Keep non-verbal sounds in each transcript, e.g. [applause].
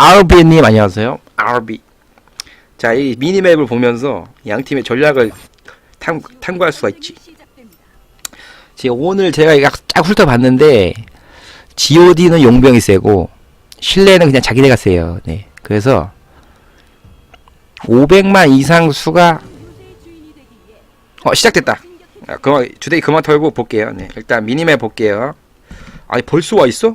RB님 안녕하세요. RB. 자, 이 미니맵을 보면서 양 팀의 전략을 탐, 탐구할 수가 있지. 지금 오늘 제가 쫙 훑어봤는데 G.O.D는 용병이 세고 신뢰는 그냥 자기네가 세요. 네. 그래서 500만 이상 수가 어 시작됐다. 아, 그만 주데이 그만 털고 볼게요. 네. 일단 미니맵 볼게요. 아니 벌써 와 있어?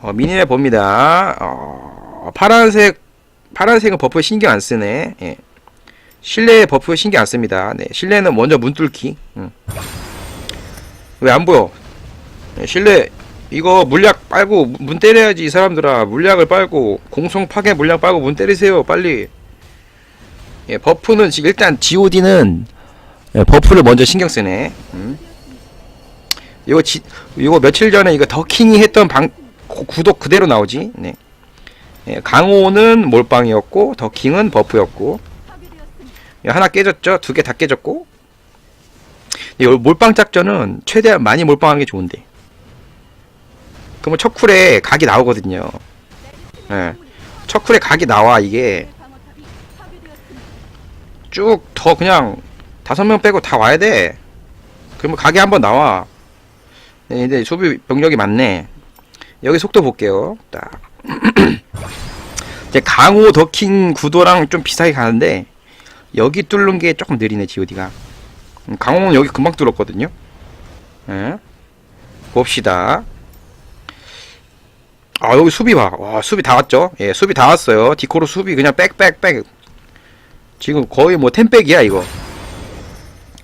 어, 미니맵 봅니다. 어, 파란색 파란색은 버프 신경 안 쓰네. 예. 실내 버프 신경 안 씁니다. 네. 실내는 먼저 문 뚫기. 왜안 보여? 네, 실내 이거 물약 빨고 문 때려야지 이 사람들아 물약을 빨고 공성 파괴 물약 빨고 문 때리세요 빨리 예 버프는 지금 일단 G.O.D는 예, 버프를 먼저 신경 쓰네 음. 이거 지 이거 며칠 전에 이거 더킹이 했던 방 구- 구독 그대로 나오지 네 예, 강호는 몰빵이었고 더킹은 버프였고 예, 하나 깨졌죠 두 개 다 깨졌고 이 몰빵 작전은 최대한 많이 몰빵하는 게 좋은데 그러면 첫 쿨에 각이 나오거든요. 예. 첫 쿨에 각이 나와 이게 쭉 더 그냥 다섯 명 빼고 다 와야 돼. 그러면 각이 한번 나와. 네, 근데 소비 병력이 많네. 여기 속도 볼게요. 딱. [clears throat] 이제 강호 더킹 구도랑 좀 비슷하게 가는데 여기 뚫는 게 조금 느리네 G.O.D가. 음, 강호는 여기 금방 뚫었거든요. 예. 봅시다. 아 여기 수비 봐. 와 수비 다 왔죠? 예 수비 다 왔어요. 디코로 수비 그냥 빽빽빽. 지금 거의 뭐 템백이야 이거.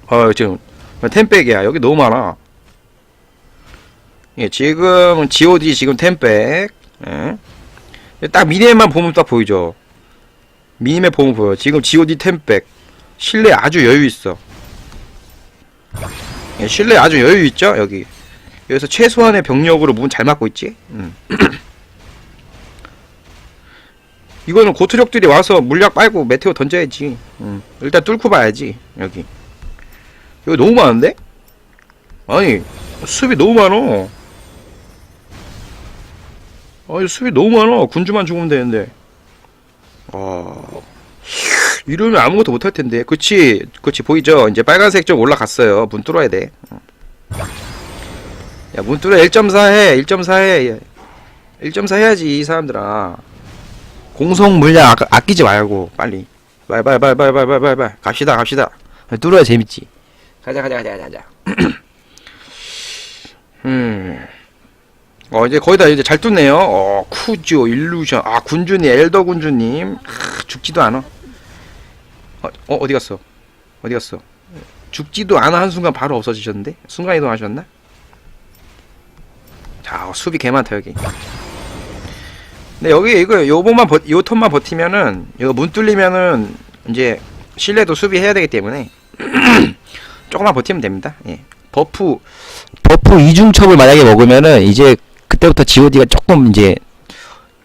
어 지금 템백이야. 여기 너무 많아. 예 지금 G.O.D 지금 템백. 예. 딱 미니맵만 보면 딱 보이죠. 미니맵 보면 보여. 지금 G.O.D 템백. 실내 아주 여유 있어. 예, 실내 아주 여유 있죠 여기. 여기서 최소한의 병력으로 문 잘 막고 있지. 음. [clears throat] 이거는 고투력들이 와서 물약 빨고 메테오 던져야지. 음. 일단 뚫고 봐야지. 여기. 여기 너무 많은데? 아니 수비 너무 많어. 아, 수비 너무 많아. 군주만 죽으면 되는데. 아. 이러면 아무것도 못할 텐데. 그치, 그치, 보이죠? 이제 빨간색 좀 올라갔어요. 문 뚫어야 돼. 야, 문 뚫어. 1.4 해. 1.4 해. 1.4 해야지, 이 사람들아. 공성 물량 아, 아끼지 말고, 빨리. 빨리, 빨리, 빨리, 빨리, 빨리, 빨리, 빨리. 갑시다, 갑시다. 뚫어야 재밌지. 가자, 가자, 가자, 가자. [clears throat] 음. 어 이제 거의 다 이제 잘 뚫네요. 어 쿠조 일루션 아 군주님 엘더 군주님 아, 죽지도 않아. 어, 어 어디 갔어? 어디 갔어? 죽지도 않아 한 순간 바로 없어지셨는데 순간 이동 하셨나? 자 어, 수비 개 많다 여기. 근데 여기 이거 요번만 버, 요 턴만 버티면은 이거 문 뚫리면은 이제 실내도 수비해야 되기 때문에 [clears throat] 조금만 버티면 됩니다. 예. 버프 버프 이중첩을 만약에 먹으면은 이제 그때부터 G.O.D가 조금 이제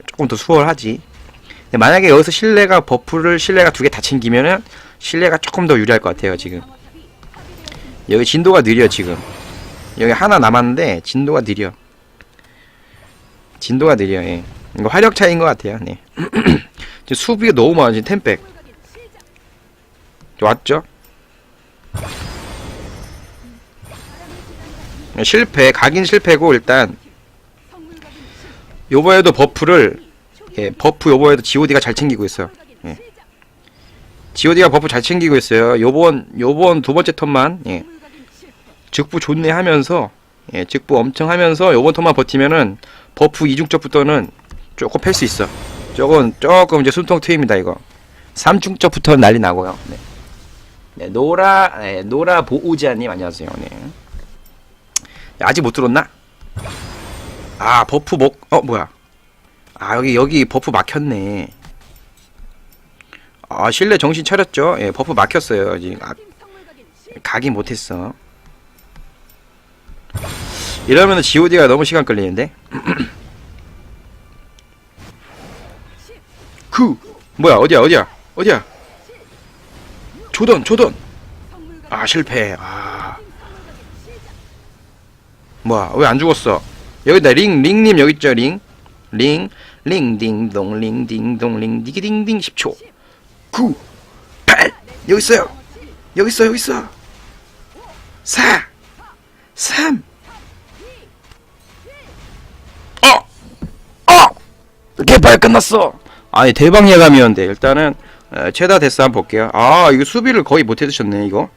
조금 더 수월하지. 만약에 여기서 실내가 버프를 실내가 두 개 다 챙기면은 실내가 조금 더 유리할 것 같아요 지금. 여기 진도가 느려 지금. 여기 하나 남았는데 진도가 느려. 진도가 느려. 예. 이거 화력 차이인 것 같아요. 네. [clears throat] 지금 수비가 너무 많아 지금 템백. 왔죠? 네, 실패 각인 실패고 일단 요번에도 버프를 예, 버프 요번에도 G.O.D가 잘 챙기고 있어요. 예. G.O.D가 버프 잘 챙기고 있어요. 요번 요번 두 번째 턴만 예. 즉부 좋네 하면서 예, 즉부 엄청 하면서 요번 턴만 버티면은 버프 이중적부터는 조금 팰 수 있어. 조금 조금 이제 숨통 트입니다 이거. 삼중적부터 난리 나고요. 네. 네, 노라 네, 노라 보우지아님 안녕하세요. 네. 야, 아직 못 들었나? 아 버프 먹 어 뭐야? 아 여기 여기 버프 막혔네. 아 실내 정신 차렸죠? 예 버프 막혔어요 지금. 아, 가기 못했어. 이러면은 G.O.D가 너무 시간 끌리는데. [clears throat] 그 뭐야 어디야 어디야 어디야? 조던 조던. 아 실패. 아 뭐야 왜 안 죽었어? 여기다 링 링님 여기 있죠 링? 링. 링 딩동 링 딩동 링 디기딩딩 10초. 9 8 여기 있어요. 여기 있어 여기 있어 4 3 어! 어! 개발 끝났어. 아니 대박 예감이었는데. 일단은 에, 최다 데스 한번 볼게요. 아 이거 수비를 거의 못 해드셨네 이거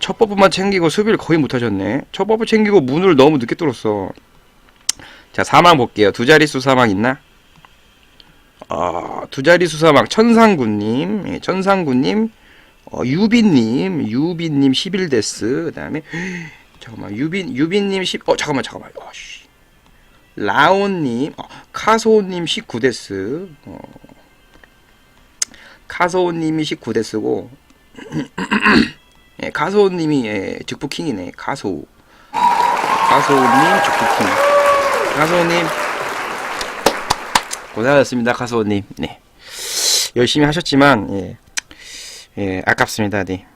첫 버프만 챙기고 수비를 거의 못 하셨네. 첫 버프 챙기고 문을 너무 늦게 뚫었어. 자 사망 볼게요. 두 자릿수 사망 있나? 어, 두 자릿수 사망. 천상군님. 예, 천상군님. 어, 유빈님. 유빈님 11데스. 그 다음에 [gasps] 잠깐만. 유빈 유빈님 10 어 잠깐만 잠깐만. 어, 씨. 라온님. 어, 카소님 19데스. 어, 카소님이 19데스고 예, 가소님이 예, 즉부킹이네. 가소. 가소님 즉부킹. 가소님. 고생하셨습니다 가소님. 네. 열심히 하셨지만 예, 예 아깝습니다 네